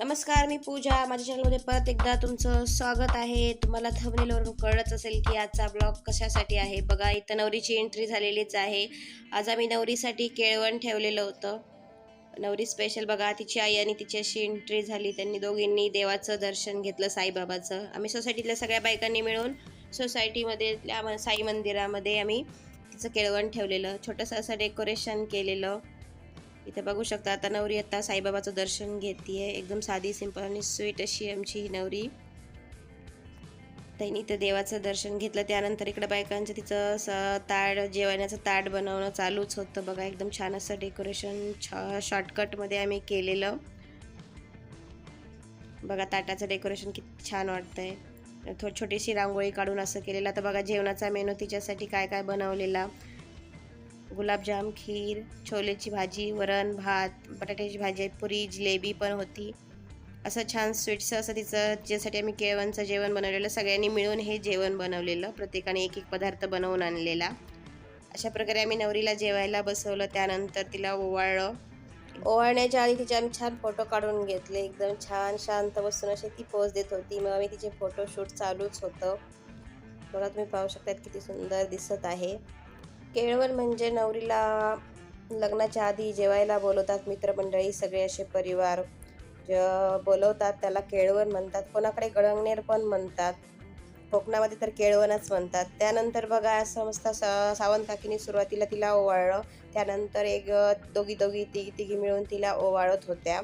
नमस्कार मी पूजा. माझ्या चॅनलमध्ये परत एकदा तुमचं स्वागत आहे. तुम्हाला थंबनेलवरून कळलंच असेल की आजचा ब्लॉग कशासाठी आहे. बघा इथं नवरीची एंट्री झालेलीच आहे. आज आम्ही नवरीसाठी केळवण ठेवलेलं होतं. नवरी स्पेशल बघा तिची आई आणि तिची अशी एंट्री झाली. त्यांनी दोघींनी देवाचं दर्शन घेतलं साईबाबाचं. आम्ही सोसायटीतल्या सगळ्या बायकांनी मिळून सोसायटीमध्ये साई मंदिरामध्ये आम्ही तिचं केळवण ठेवलेलं. छोटंसं असं डेकोरेशन केलेलं. इथे बघू शकता आता नवरी आता साईबाबाचं दर्शन घेते एकदम साधी सिंपल आणि स्वीट अशी आमची ही नवरी. त्यांनी इथं देवाचं दर्शन घेतलं. त्यानंतर इकडं बायकांचं तिचं स ताड जेवणाचं ताट बनवणं चालूच होतं बघा. एकदम छान असं डेकोरेशन छ शॉर्टकटमध्ये आम्ही केलेलं. बघा ताटाचं डेकोरेशन किती छान वाटतंय. थोडी छोटीशी रांगोळी काढून असं केलेलं. आता बघा जेवणाचा मेनू तिच्यासाठी काय काय बनवलेला. गुलाबजाम खीर छोलेची भाजी वरण भात बटाट्याची भाजी पुरी जिलेबी पण होती. असं छान स्वीट्स असं तिचं ज्यासाठी आम्ही केळवणचं जेवण बनवलेलं सगळ्यांनी मिळून हे जेवण बनवलेलं प्रत्येकाने एक एक पदार्थ बनवून आणलेला. अशा प्रकारे आम्ही नवरीला जेवायला बसवलं त्यानंतर तिला ओवाळलं. ओवाळण्याच्या आधी तिचे आम्ही छान फोटो काढून घेतले एकदम छान शांत बसून अशी ती पोज देत होती. मग आम्ही तिचे फोटोशूट चालूच होतं. बघा तुम्ही पाहू शकतात किती सुंदर दिसत आहे. केळवण म्हणजे नवरीला लग्नाच्या आधी जेवायला बोलवतात मित्रमंडळी सगळे असे परिवार. ज बोलवतात त्याला केळवण म्हणतात. कोणाकडे गळंगनेर पण म्हणतात. कोकणामध्ये तर केळवणच म्हणतात. त्यानंतर बघा असं मस्त सा सावंत काकीने सुरुवातीला तिला ओवाळलं. त्यानंतर एक दोघी दोघी तिघी तिघी मिळून तिला ओवाळत होत्या.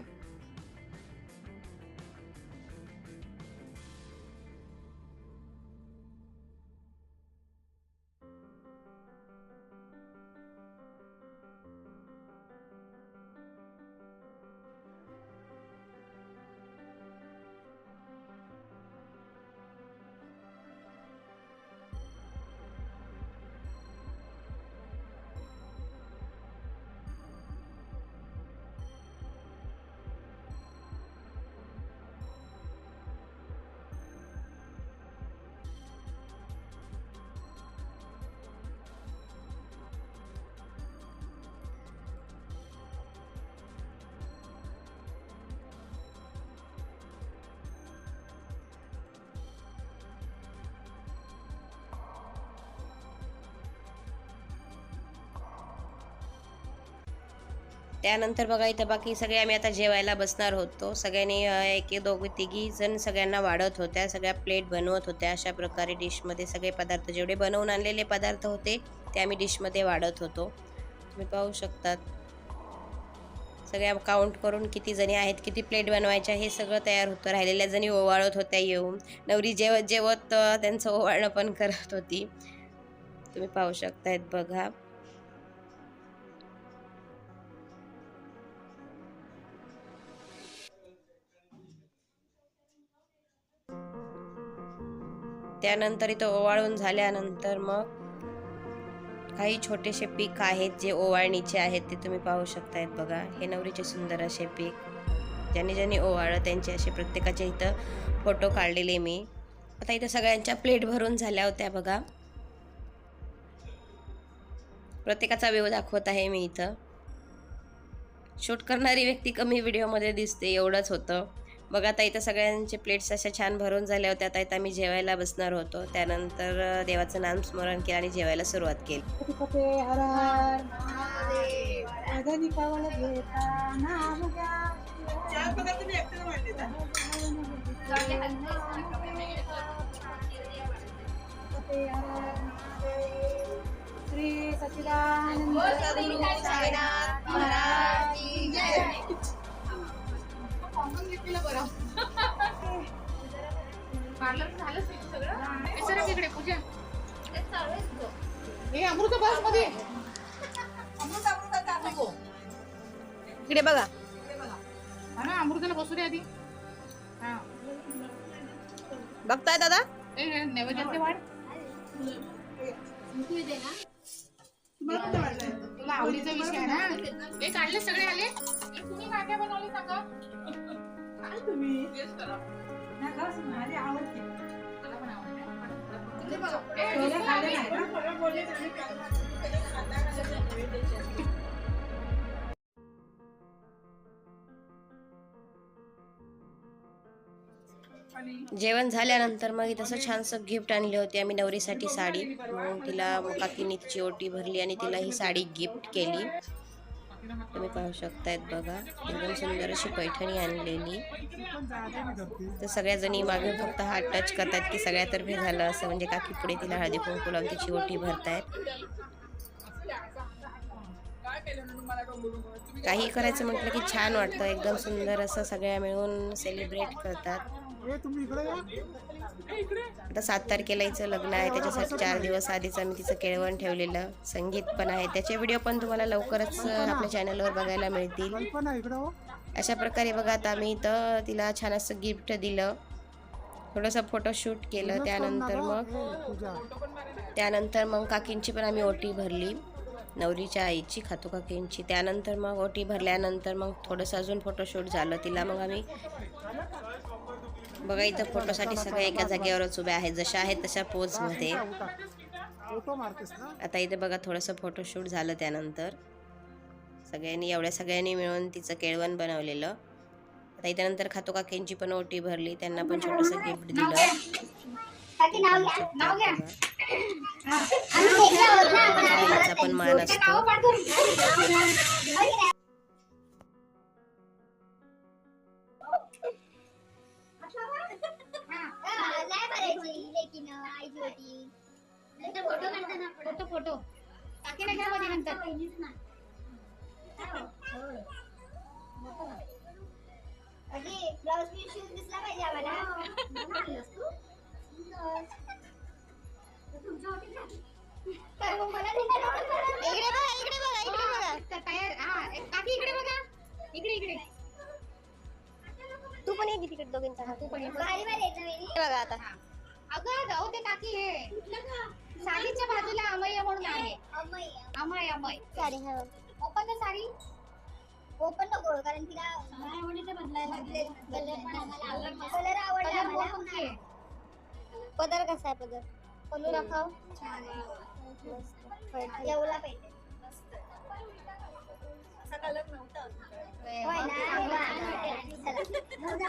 त्यानंतर बघा इथं बाकी सगळे आम्ही आता जेवायला बसणार होतो. सगळ्यांनी एक दोघी तिघी जण सगळ्यांना वाढत होत्या. सगळ्या प्लेट बनवत होत्या. अशा प्रकारे डिशमध्ये सगळे पदार्थ जेवढे बनवून आणलेले पदार्थ होते ते आम्ही डिशमध्ये वाढत होतो. तुम्ही पाहू शकतात. सगळ्या काउंट करून किती जणी आहेत किती प्लेट बनवायच्या हे सगळं तयार होतं. राहिलेल्या जणी ओवाळत होत्या येऊन. नवरी जेवत जेवत त्यांचं ओवाळणं पण करत होती. तुम्ही पाहू शकतायत बघा. त्यानंतर इथं ओवाळून झाल्यानंतर मग काही छोटेसे पीक आहेत जे ओवाळणीचे आहेत ते तुम्ही पाहू शकतायत बघा. हे नवरीचे सुंदर असे पीक. ज्यांनी ज्यांनी ओवाळलं त्यांचे असे प्रत्येकाचे इथं फोटो काढलेले मी. आता इथं सगळ्यांच्या प्लेट भरून झाल्या होत्या बघा. प्रत्येकाचा व्यू दाखवत आहे मी इथं. शूट करणारी व्यक्ती कमी व्हिडिओमध्ये दिसते एवढंच होतं. बघा आता इथं सगळ्यांचे प्लेट्स अशा छान भरून झाल्या होत्या. आता इथं आम्ही जेवायला बसणार होतो. त्यानंतर देवाचं नाम स्मरण केलं आणि जेवायला सुरुवात केली. पते हर हर श्री सच्चिदानंद सद्गुरु साईनाथ महाराज की जय. तिकडे पूजा. हे अमृत बसमध्ये इकडे बघा. हा ना अमृताला बसू दे आधी. हा. बघताय दादा? ए, हे नैवेद्याचे वाढ तुला आवडीचा विषय आहे ना? हे काढले सगळे आले? हे तुम्ही काय काय बनवले सांगा? आवडते छोले खाल्ले नाही. ना? जेवण झाल्यानंतर मग तसं छानसं गिफ्ट आणली होती. आम्ही नवरीसाठी साडी. मग तिला मग काकीने तिची ओटी भरली आणि तिला ही साडी गिफ्ट केली. तुम्ही पाहू शकतायत बघा. एकदम सुंदर अशी पैठणी आणलेली. तर सगळ्या जणी मागे फक्त हात टच करतात की सगळ्यातर्फे झालं असं म्हणजे काकी पुढे तिला हळदी कुंकू लावून तिची ओटी भरतायत. काही करायचं म्हटलं की छान वाटतं. एकदम सुंदर असं सगळ्या मिळून सेलिब्रेट करतात. आता सात तारखेला हिचं लग्न आहे त्याच्यासाठी चार दिवस आधीच आम्ही तिचं केळवण ठेवलेलं. संगीत पण आहे. त्याचे व्हिडिओ पण तुम्हाला लवकरच आपल्या चॅनलवर बघायला मिळतील. अशा प्रकारे बघा आता आम्ही इथं तिला छान असं गिफ्ट दिलं. थोडंसं फोटोशूट केलं त्यानंतर मग त्यानंतर मग काकींची पण आम्ही ओटी भरली. नवरीच्या आईची खातू काकींची. त्यानंतर मग ओटी भरल्यानंतर मग थोडंसं अजून फोटोशूट झालं तिला. मग आम्ही बघा इथं फोटोसाठी सगळे एका जागेवरच उभे आहेत. जशा आहेत तशा पोजमध्ये. आता इथे बघा थोडंसं फोटोशूट झालं त्यानंतर. सगळ्यांनी एवढ्या सगळ्यांनी मिळून तिचं केळवण बनवलेलं. आता इथे नंतर खातो काकींची पण ओटी भरली त्यांना पण छोटंसं गिफ्ट दिलं. पण मान असतो. फोटो. टाके ना घ्या मध्ये नंतर. पीस शिवून दिसला पाहिजे आम्हाला. इकडे बघा इकडे इकडे हा तू पण ये तिकडे दोघींचा. तू पण बघा आता. अगं जाऊ ते काकी हे साडीच्या बाजूला अमय म्हणून आहे. अमय अमय. अमय साडी हा. Open the sari. ओपन नको कारण तिला बदलायला कलर आवडला. कलर पदर कसा आहे पदर? पल्लू दाखव. येवला पाहिजे. होय ना? चला.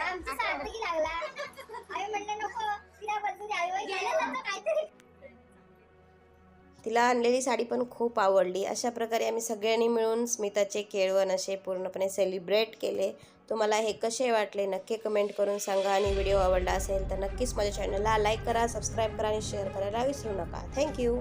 आमची सार्थकी लागला. आम्ही म्हणलं नको तिला बदलू द्यावी काहीतरी तिला आणलेली साडी पण खूप आवडली. अशा प्रकारे आम्ही सगळ्यांनी मिळून स्मिताचे केळवण असे पूर्णपणे सेलिब्रेट केले. तुम्हाला हे कसे वाटले नक्की कमेंट करून सांगा आणि व्हिडिओ आवडला असेल तर नक्कीच माझ्या चॅनलला लाईक करा सबस्क्राईब करा आणि शेअर करायला विसरू नका. थँक्यू